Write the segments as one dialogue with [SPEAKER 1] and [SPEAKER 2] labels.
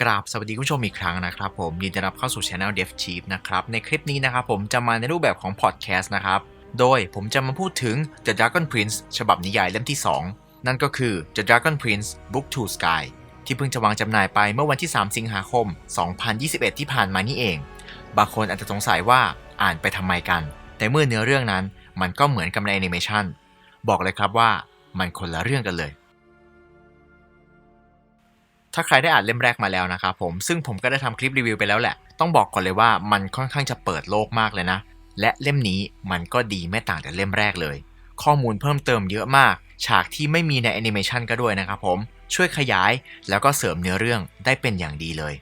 [SPEAKER 1] กราบสวัสดีคุณผู้ชมอีกครั้งนะครับผมยินดีต้อนรับเข้าสู่ Channel Dev Chief นะครับในคลิปนี้นะครับผมจะมาในรูปแบบของพอดแคสต์นะครับ โดยผมจะมาพูดถึง The Dragon Prince ฉบับนิยายเล่มที่ 2 นั่นก็คือ The Dragon Prince Book to Sky ที่เพิ่งจะวางจำหน่ายไปเมื่อวันที่ 3 สิงหาคม 2021 ที่ผ่านมานี่เอง บางคนอาจจะสงสัยว่าอ่านไปทำไมกัน แต่เมื่อเนื้อเรื่องนั้นมันก็เหมือนกับในแอนิเมชันบอกเลยครับว่ามันคนละเรื่องกันเลย ถ้าใครได้อ่านเล่มแรกมาแล้วนะครับผมซึ่งผมก็ได้ทำคลิปรีวิวไปแล้วแหละ ต้องบอกก่อนเลยว่ามันค่อนข้างจะเปิดโลกมากเลยนะ และเล่มนี้มันก็ดีไม่ต่างจากเล่มแรกเลย ข้อมูลเพิ่มเติมเยอะมาก ฉากที่ไม่มีในแอนิเมชันก็ด้วยนะครับผมช่วยขยายแล้วก็เสริมเนื้อเรื่องได้เป็นอย่างดีเลย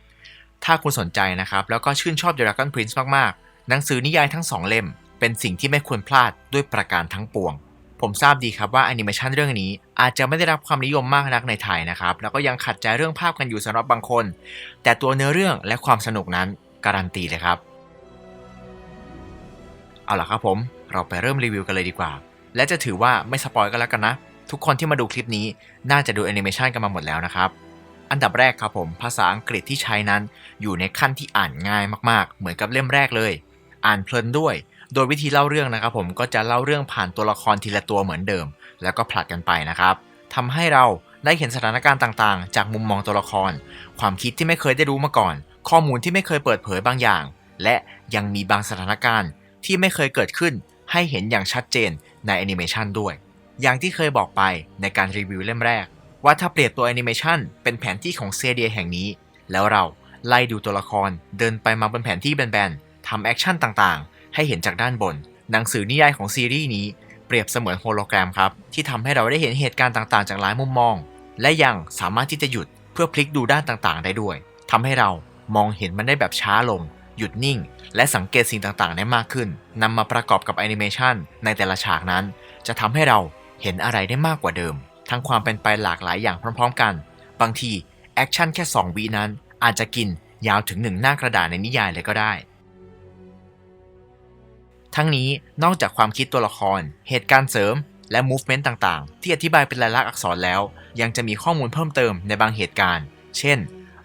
[SPEAKER 1] ถ้าคุณสนใจนะครับ แล้วก็ชื่นชอบ Dragon Prince มากๆ หนังสือนิยายทั้งสองเล่ม เป็นสิ่งที่ไม่ควรพลาดด้วยประการทั้งปวง ผมทราบดีครับว่าแอนิเมชันเรื่องนี้อาจจะไม่ได้รับความนิยมมากนักในไทยนะครับ แล้วก็ยังขัดใจเรื่องภาพกันอยู่สำหรับบางคน แต่ตัวเนื้อเรื่องและความสนุกนั้นการันตีเลยครับ เอาล่ะครับผม เราไปเริ่มรีวิวกันเลยดีกว่า และจะถือว่าไม่สปอยกันแล้วกันนะ ทุกคนที่มาดูคลิปนี้น่าจะดูแอนิเมชันกันมาหมดแล้วนะครับ อันดับแรกครับผม ภาษาอังกฤษที่ใช้นั้น อยู่ในขั้นที่อ่านง่ายมากๆ เหมือนกับเล่มแรกเลย อ่านเพลินด้วย โดยวิธีเล่าเรื่องนะครับผมก็จะเล่าเรื่องผ่านตัวละครทีละตัวเหมือนเดิม แล้วก็ผลัดกันไปนะครับทำให้เราได้เห็นสถานการณ์ต่างๆ จากมุมมองตัวละคร ความคิดที่ไม่เคยได้รู้มาก่อน ข้อมูลที่ไม่เคยเปิดเผยบางอย่าง และยังมีบางสถานการณ์ที่ไม่เคยเกิดขึ้น ให้เห็นอย่างชัดเจนในแอนิเมชันด้วย อย่างที่เคยบอกไปในการรีวิวเล่มแรก ว่าถ้าเปรียบตัวแอนิเมชันเป็นแผนที่ของเซเดียแห่งนี้ แล้วเราไล่ดูตัวละครเดินไปมาบนแผนที่แบนๆทำแอคชั่นต่างๆ ให้เห็นจากด้านบน หนังสือนิยายของซีรีส์นี้เปรียบเสมือนโฮโลแกรมครับ ที่ทำให้เราได้เห็นเหตุการณ์ต่างๆ จากหลายมุมมอง และยังสามารถที่จะหยุดเพื่อพลิกดูด้านต่างๆ ได้ด้วยทำให้เรามองเห็นมันได้แบบช้าลง หยุดนิ่ง และสังเกตสิ่งต่างๆ ได้มากขึ้นนำมาประกอบกับแอนิเมชันในแต่ละฉากนั้น จะทำให้เราเห็นอะไรได้มากกว่าเดิม ทั้งความเป็นไปหลากหลายอย่างพร้อม ๆ กัน บางทีแอคชั่นแค่ 2 วินั้น อาจจะกินยาวถึงหนึ่งหน้ากระดาษในนิยายเลยก็ได้ ทั้งนี้นอกจากความคิดตัวละคร เหตุการณ์เสริม และ movement ต่างๆ ที่อธิบายเป็นลายลักษณ์อักษรแล้ว ยังจะมีข้อมูลเพิ่มเติมในบางเหตุการณ์ เช่น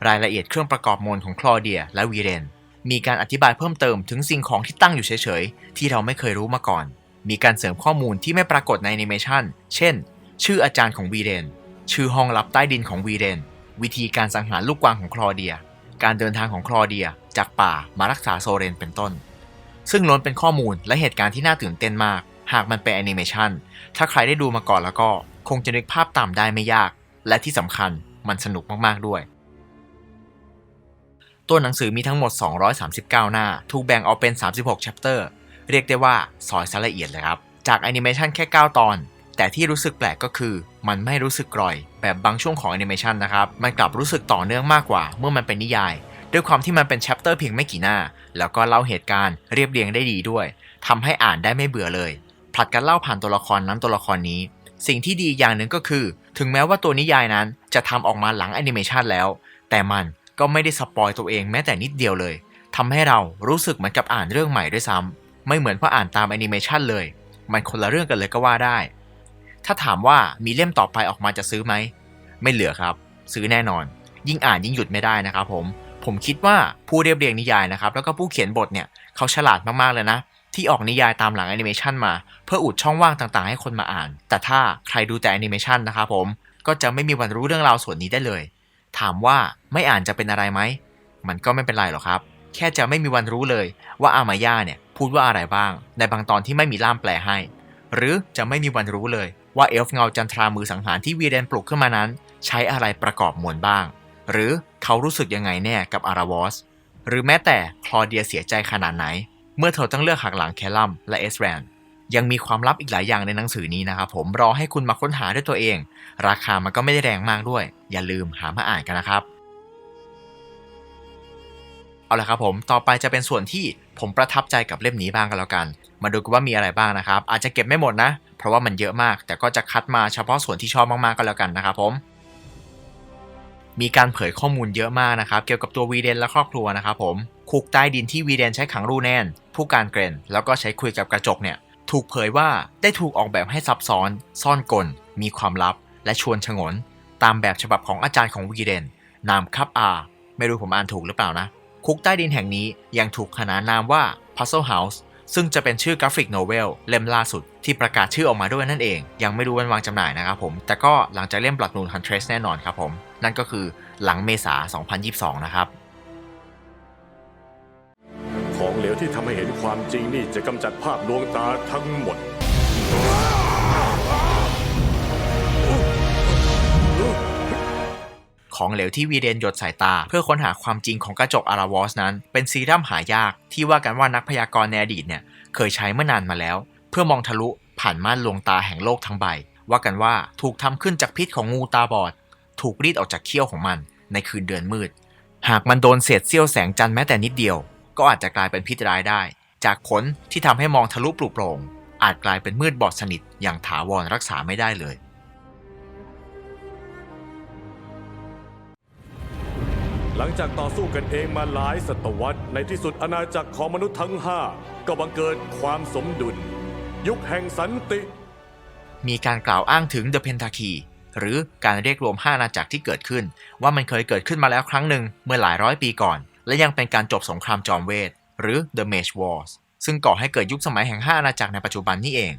[SPEAKER 1] รายละเอียดเครื่องประกอบมวลของคลอเดีย และวีเรน มีการอธิบายเพิ่มเติมถึงสิ่งของที่ตั้งอยู่เฉยๆ ที่เราไม่เคยรู้มาก่อน มีการเสริมข้อมูลที่ไม่ปรากฏในแอนิเมชันเช่น ชื่ออาจารย์ของวีเรน ชื่อห้องลับใต้ดินของวีเรน วิธีการสังหารลูกกวางของคลอเดีย การเดินทางของคลอเดีย จากป่ามารักษาโซเรนเป็นต้น ซึ่งล้วนเป็นข้อมูลและเหตุการณ์ที่น่าตื่นเต้นมาก หากมันเป็นแอนิเมชันถ้าใครได้ดูมาก่อนแล้วก็ คงจะนึกภาพตามได้ไม่ยาก และที่สำคัญมันสนุกมากๆด้วย ตัวหนังสือมีทั้งหมด 239 หน้า ถูกแบ่งออกเป็น 36 chapter เรียกได้ว่าซอยซะละเอียดเลยครับ จากแอนิเมชันแค่ 9 ตอน แต่ที่รู้สึกแปลกก็คือ มันไม่รู้สึกกร่อย แบบบางช่วงของแอนิเมชันนะครับ มันกลับรู้สึกต่อเนื่องมากกว่า เมื่อมันเป็นนิยาย ด้วยความที่มันเป็น chapter เพียงไม่กี่หน้า แล้วก็เล่าเหตุการณ์เรียบเรียงได้ดีด้วยทำให้อ่านได้ไม่เบื่อเลย ผลัดกันเล่าผ่านตัวละครนั้นตัวละครนี้ สิ่งที่ดีอย่างหนึ่งก็คือ ถึงแม้ว่าตัวนิยายนั้นจะทำออกมาหลังแอนิเมชันแล้ว แต่มันก็ไม่ได้สปอยตัวเองแม้แต่นิดเดียวเลยทำให้เรารู้สึกเหมือนกับอ่านเรื่องใหม่ด้วยซ้ำไม่เหมือนพออ่านตามแอนิเมชันเลย มันคนละเรื่องกันเลยก็ว่าได้ ถ้าถามว่ามีเล่มต่อไปออกมาจะซื้อไหมไม่เหลือครับ ซื้อแน่นอน ยิ่งอ่านยิ่งหยุดไม่ได้นะครับผม ผมคิดว่าผู้เรียบเรียงนิยายนะครับ แล้วก็ผู้เขียนบทเนี่ยเขาฉลาดมากๆเลยนะ ที่ออกนิยายตามหลังแอนิเมชันมา เพื่ออุดช่องว่างต่างๆ ให้คนมาอ่าน แต่ถ้าใครดูแต่แอนิเมชันนะครับผมก็จะไม่มีวันรู้เรื่องราวส่วนนี้ได้เลย ถามว่าไม่อ่านจะเป็นอะไรไหมมันก็ไม่เป็นไรหรอกครับ แค่จะไม่มีวันรู้เลยว่าอามาย่าเนี่ยพูดว่าอะไรบ้าง ในบางตอนที่ไม่มีล่ามแปลให้ หรือจะไม่มีวันรู้เลยว่าเอลฟ์เงาจันทรามือสังหารที่วีเรนปลุกขึ้นมานั้น ใช้อะไรประกอบมวลบ้าง หรือเขารู้สึกยังไงแน่กับอาราวอส หรือแม้แต่คลอเดียเสียใจขนาดไหน เมื่อเธอต้องเลือกหักหลังแคลัมและเอสแรนยังมีความลับอีกหลายอย่างในหนังสือนี้นะครับผมรอให้คุณมาค้นหาด้วยตัวเอง ราคามันก็ไม่ได้แรงมากด้วย อย่าลืมหามาอ่านกันนะครับ เอาละครับผมต่อไปจะเป็นส่วนที่ผมประทับใจกับเล่มนี้บ้างกันแล้วกัน มาดูกันว่ามีอะไรบ้างนะครับ อาจจะเก็บไม่หมดนะ เพราะว่ามันเยอะมาก แต่ก็จะคัดมาเฉพาะส่วนที่ชอบมากๆก็แล้วกันนะครับผม มีการเผยข้อมูลเยอะมากนะครับ เกี่ยวกับตัววีเดนและครอบครัวนะครับผม คุกใต้ดินที่วีเดนใช้ขังรูแนน ผู้การเกรน แล้วก็ใช้คุยกับกระจกเนี่ย ถูกเผยว่าได้ถูกออกแบบให้ซับซ้อน ซ่อนกล มีความลับ และชวนฉงน ตามแบบฉบับของอาจารย์ของวีเดน นามคับอา ไม่รู้ผมอ่านถูกหรือเปล่านะ คุกใต้ดินแห่งนี้ยังถูกขนานนามว่า Puzzle House ซึ่งจะเป็นชื่อกราฟิกโนเวลเล่มล่าสุดที่ประกาศชื่อออกมาด้วยนั่นเอง ยังไม่รู้วันวางจำหน่ายนะครับผม แต่ก็หลังจากเล่มบลัดนูนฮันเทรสแน่นอนครับผม นั่นก็คือหลังเมษา 2022 นะครับ
[SPEAKER 2] ของเหลวที่ทำให้เห็นความจริงนี่จะกำจัดภาพดวงตาทั้งหมด
[SPEAKER 1] ของเหลวที่วีเดนหยดสายตา เพื่อค้นหาความจริงของกระจกอาราวอสนั้น เป็นซีรั่มหายากที่ว่ากันว่านักพยากรณ์ในอดีตเนี่ยเคยใช้เมื่อนานมาแล้ว เพื่อมองทะลุผ่านม่านลวงตาแห่งโลกทั้งใบ ว่ากันว่าถูกทำขึ้นจากพิษของงูตาบอด ถูกรีดออกจากเขี้ยวของมัน ในคืนเดือนมืด หากมันโดนเศษเสี้ยวแสงจันทร์แม้แต่นิดเดียว ก็อาจจะกลายเป็นพิษร้ายได้ จากผลที่ทำให้มองทะลุปลุกโปร่งอาจกลายเป็นมืดบอดสนิทอย่างถาวรรักษาไม่ได้เลย
[SPEAKER 2] หลังจากต่อสู้กันเองมาหลายศตวรรษ ในที่สุดอาณาจักรของมนุษย์ทั้ง5ก็บังเกิดความสมดุล ยุคแห่งสันติ
[SPEAKER 1] มีการกล่าวอ้างถึง The Pentarchy หรือการเรียกรวม5อาณาจักรที่เกิดขึ้น ว่ามันเคยเกิดขึ้นมาแล้วครั้งหนึ่งเมื่อหลายร้อยปีก่อน และยังเป็นการจบสงครามจอมเวท หรือ The Mage Wars ซึ่งก่อให้เกิดยุคสมัยแห่ง5อาณาจักรในปัจจุบันนี่เอง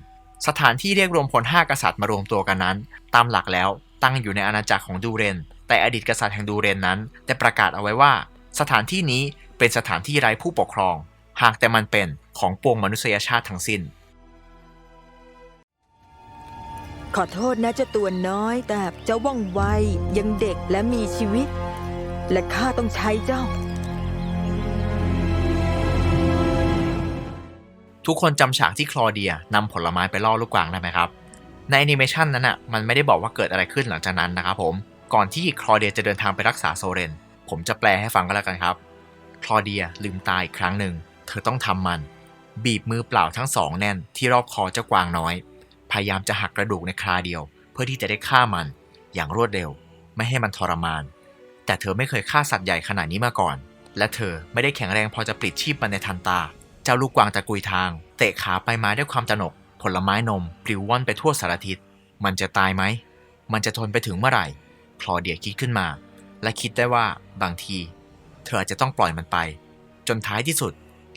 [SPEAKER 1] สถานที่เรียกรวมพล5กษัตริย์มารวมตัวกันนั้น ตามหลักแล้วตั้งอยู่ในอาณาจักรของดูเรนแต่อดีตกษัตริย์แห่งดูเรนนั้นได้ประกาศเอาไว้ว่า สถานที่นี้เป็นสถานที่ไร้ผู้ปกครอง หากแต่มันเป็นของปวงมนุษยชาติทั้งสิ้น
[SPEAKER 3] ขอโทษนะเจ้าตัวน้อย แต่เจ้าว่องไวยังเด็กและมีชีวิต และข้าต้องใช้เจ้า
[SPEAKER 1] ทุกคนจำฉากที่คลอเดียนำผลไม้ไปล่อลูกกวางได้ไหมครับ ในแอนิเมชันนั้นอะมันไม่ได้บอกว่าเกิดอะไรขึ้นหลังจากนั้นนะครับผม ก่อนที่คลอเดียจะเดินทางไปรักษาโซเรน ผมจะแปลให้ฟังก็แล้วกันครับ คลอเดียลืมตาอีกครั้งหนึ่ง เธอต้องทำมัน บีบมือเปล่าทั้งสองแน่นที่รอบคอเจ้ากวางน้อย พยายามจะหักกระดูกในคราเดียว เพื่อที่จะได้ฆ่ามัน อย่างรวดเร็ว ไม่ให้มันทรมาน แต่เธอไม่เคยฆ่าสัตว์ใหญ่ขนาดนี้มาก่อน และเธอไม่ได้แข็งแรงพอจะปลิดชีพมันในทันตา เจ้าลูกกวางตะกุยทาง เตะขาไปมาด้วยความตระหนก ผลไม้นมปลิวว่อนไปทั่วสารทิศ มันจะตายไหม มันจะทนไปถึงเมื่อไหร่ คลอเดียคิดขึ้นมา และคิดได้ว่าบางที เธออาจจะต้องปล่อยมันไป จนท้ายที่สุด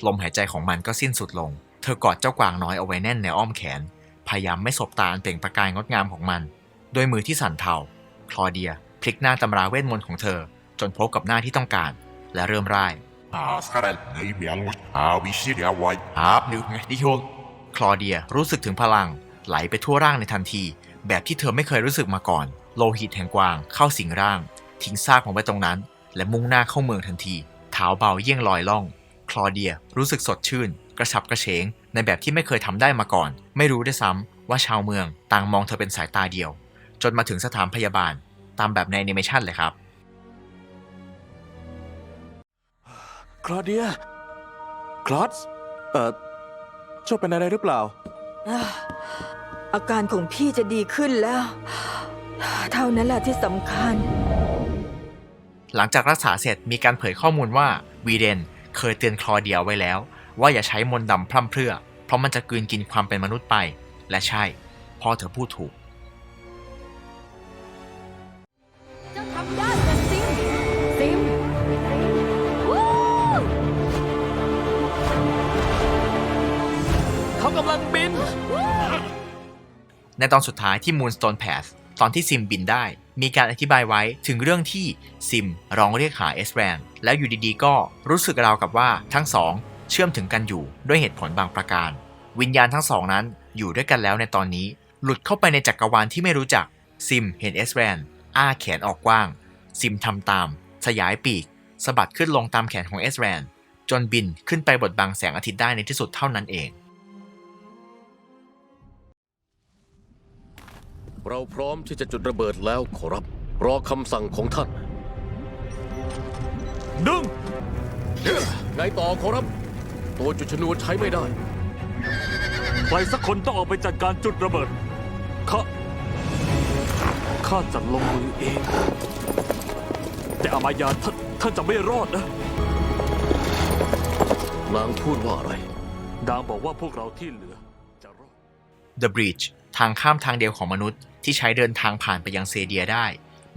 [SPEAKER 1] ลมหายใจของมันก็สิ้นสุดลง เธอกอดเจ้ากวางน้อยเอาไว้แน่นในอ้อมแขน พยายามไม่สบตาอันเปล่งประกายงดงามของมันโดยมือที่สั่นเทาคลอเดียพลิกหน้าตำราเวทมนต์ของเธอ จนพบกับหน้าที่ต้องการ และเริ่มร่าย
[SPEAKER 4] Pascal Neymianus Avisiriawai
[SPEAKER 1] ครับนึกไงดิโยคลอเดียรู้สึกถึงพลังไหลไปทั่วร่างในทันที แบบที่เธอไม่เคยรู้สึกมาก่อน โลหิตแห่งกวางเข้าสิงร่าง ทิ้งซากลงไปตรงนั้น และมุ่งหน้าเข้าเมืองทันทีเท้าเบาเยี่ยงลอยล่อง คลอเดียรู้สึกสดชื่น กระฉับกระเฉง ในแบบที่ไม่เคยทำได้มาก่อน ไม่รู้ด้วยซ้ำว่าชาวเมืองต่างมองเธอเป็นสายตาเดียว จนมาถึงสถานพยาบาล ตามแบบในแอนิเมชันเลยครับ
[SPEAKER 5] คลอเดีย คลอสเอ่อเจ้าเป็นอะไรหรือเปล่า
[SPEAKER 3] อ่าอาการของพี่จะดีขึ้นแล้ว เท่านั้นแหละที่สำคัญ
[SPEAKER 1] หลังจากรักษาเสร็จมีการเผยข้อมูลว่าวีเดนเคยเตือนคลอเดียไว้แล้ว ว่าอย่าใช้มนต์ดำพร่ำเพรื่อ เพราะมันจะกลืนกินความเป็นมนุษย์ไป และใช่พ่อเธอพูดถูก
[SPEAKER 6] เจ้าทำได้นะซิมซิมวู้
[SPEAKER 5] เขากำลังบิน
[SPEAKER 1] ในตอนสุดท้ายที่ Moonstone Pass ตอนที่ซิมบินได้ มีการอธิบายไว้ถึงเรื่องที่ซิมร้องเรียกหาเอสแรนแล้วอยู่ดีๆ ก็รู้สึกราวกับว่าทั้งสองเชื่อมถึงกันอยู่ด้วยเหตุผลบางประการ วิญญาณทั้งสองนั้นอยู่ด้วยกันแล้วในตอนนี้ หลุดเข้าไปในจักรวาลที่ไม่รู้จักซิมเห็นเอสแรนอ้าแขนออกกว้าง ซิมทำตาม สยายปีกสะบัดขึ้นลงตามแขนของเอสแรนจนบินขึ้นไปบดบังแสงอาทิตย์ได้ในที่สุดเท่านั้นเอง
[SPEAKER 7] เราพร้อมที่จะจุดระเบิดแล้วขอรับ รอคำสั่งของท่าน
[SPEAKER 5] ดึง
[SPEAKER 7] ไงต่อขอรับ ตัวจุดชนวนใช้ไม่ได้
[SPEAKER 5] ใครสักคนต้องออกไปจัดการจุดระเบิดข้าข้าจะลงมือเอง แต่อามายาท่านท่านจะไม่รอดนะ
[SPEAKER 7] นางพูดว่าอะไร
[SPEAKER 5] ดางบอกว่าพวกเราที่เหลือจะรอด
[SPEAKER 1] The Bridge ทางข้ามทางเดียวของมนุษย์ที่ใช้เดินทางผ่านไปยังเซเดียได้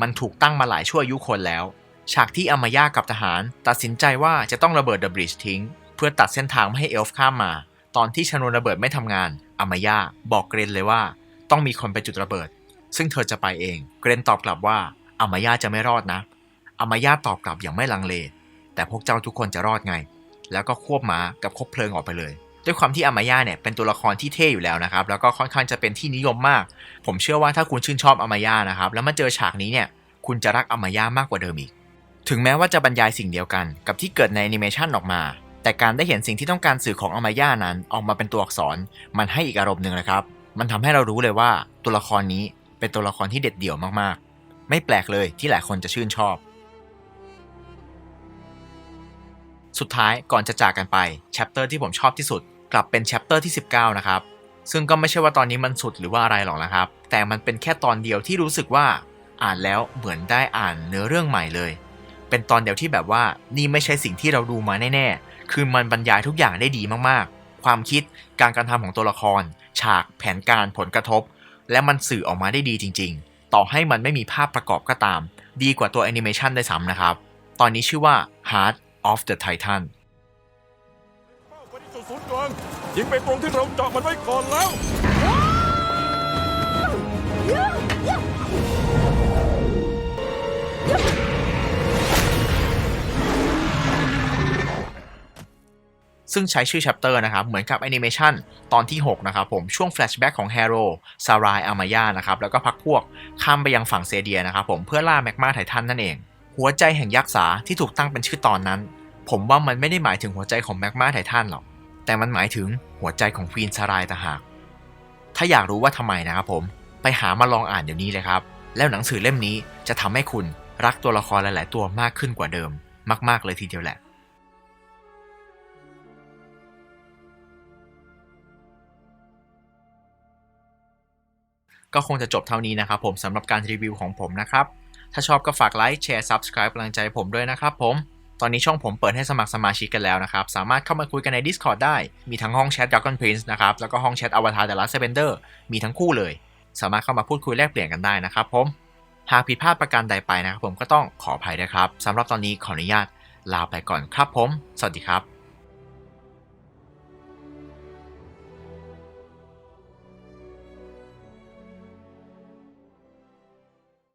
[SPEAKER 1] มันถูกตั้งมาหลายชั่วยุคนแล้ว ฉากที่อามายากับทหาร ตัดสินใจว่าจะต้องระเบิดเดอะบริดจ์ทิ้ง เพื่อตัดเส้นทางไม่ให้เอลฟ์ข้ามมา ตอนที่ชนวนระเบิดไม่ทำงานอามายาบอกเกรนเลยว่า ต้องมีคนไปจุดระเบิด ซึ่งเธอจะไปเอง เกรนตอบกลับว่าอามายาจะไม่รอดนะอามายาตอบกลับอย่างไม่ลังเล แต่พวกเจ้าทุกคนจะรอดไง แล้วก็ควบม้ากับคบเพลิงออกไปเลย ด้วยความที่อามายาเนี่ยเป็นตัวละครที่เท่อยู่แล้วนะครับ แล้วก็ค่อนข้างจะเป็นที่นิยมมาก ผมเชื่อว่าถ้าคุณชื่นชอบอามายานะครับ แล้วมาเจอฉากนี้เนี่ย คุณจะรักอามายามากกว่าเดิมอีก ถึงแม้ว่าจะบรรยายสิ่งเดียวกัน กับที่เกิดในแอนิเมชันออกมา แต่การได้เห็นสิ่งที่ต้องการสื่อของอามายานั้น ออกมาเป็นตัวอักษร มันให้อีกอารมณ์หนึ่งนะครับ มันทำให้เรารู้เลยว่าตัวละครนี้เป็นตัวละครที่เด็ดเดี่ยวมากๆ ไม่แปลกเลยที่หลายคนจะชื่นชอบสุดท้ายก่อนจะจากกันไปแชปเตอร์ที่ผมชอบที่สุด กลับเป็นแชปเตอร์ที่ 19 นะครับ ซึ่งก็ไม่ใช่ว่าตอนนี้มันสุดหรือว่าอะไรหรอกนะครับ แต่มันเป็นแค่ตอนเดียวที่รู้สึกว่าอ่านแล้วเหมือนได้อ่านเนื้อเรื่องใหม่เลย เป็นตอนเดียวที่แบบว่านี่ไม่ใช่สิ่งที่เราดูมาแน่ๆ คือมันบรรยายทุกอย่างได้ดีมากๆ ความคิด การกระทำของตัวละคร ฉาก แผนการ ผลกระทบ และมันสื่อออกมาได้ดีจริง ๆ ต่อให้มันไม่มีภาพประกอบก็ตาม ดีกว่าตัวแอนิเมชันได้ซ้ำนะครับ ตอนนี้ชื่อว่า Heart of the Titan
[SPEAKER 2] ศูนย์กลางยิงไปตรงที่เราเจาะมันไว้ก่อนแล้ว
[SPEAKER 1] ซึ่งใช้ชื่อ chapter นะครับ เหมือนกับแอนิเมชันตอนที่ 6 นะครับผม ช่วงแฟลชแบ็กของ h a r o ซารายอามายานะครับ แล้วก็พักพวกข้ามไปยังฝั่งเซเดียนะครับผมเพื่อล่าแมกมาไททันนั่นเอง หัวใจแห่งยักษ์สาที่ถูกตั้งเป็นชื่อตอนนั้น ผมว่ามันไม่ได้หมายถึงหัวใจของแมกมาไททันหรอก แต่มันหมายถึงหัวใจของควีนซารายต่างหาก ถ้าอยากรู้ว่าทำไมนะครับผม ไปหามาลองอ่านเดี๋ยวนี้เลยครับ แล้วหนังสือเล่มนี้จะทำให้คุณรักตัวละครหลาย ๆ ตัวมากขึ้นกว่าเดิม มาก ๆ เลยทีเดียวแหละ ก็คงจะจบเท่านี้นะครับผมสำหรับการรีวิวของผมนะครับ ถ้าชอบก็ฝากไลค์แชร์ Subscribe กำลังใจผมด้วยนะครับผม ตอนนี้ช่องผมเปิดให้สมัครสมาชิกกันแล้วนะครับ สามารถเข้ามาคุยกันใน Discord ได้ มีทั้งห้องแชท Dragon Prince นะครับ แล้วก็ห้องแชท Avatar The Last Airbender มีทั้งคู่เลย สามารถเข้ามาพูดคุยแลกเปลี่ยนกันได้นะครับผม หากผิดพลาดประการใดไปนะครับผมก็ต้องขออภัยด้วยครับสำหรับตอนนี้ขออนุญาตลาไปก่อนครับผม สวัสดีครับ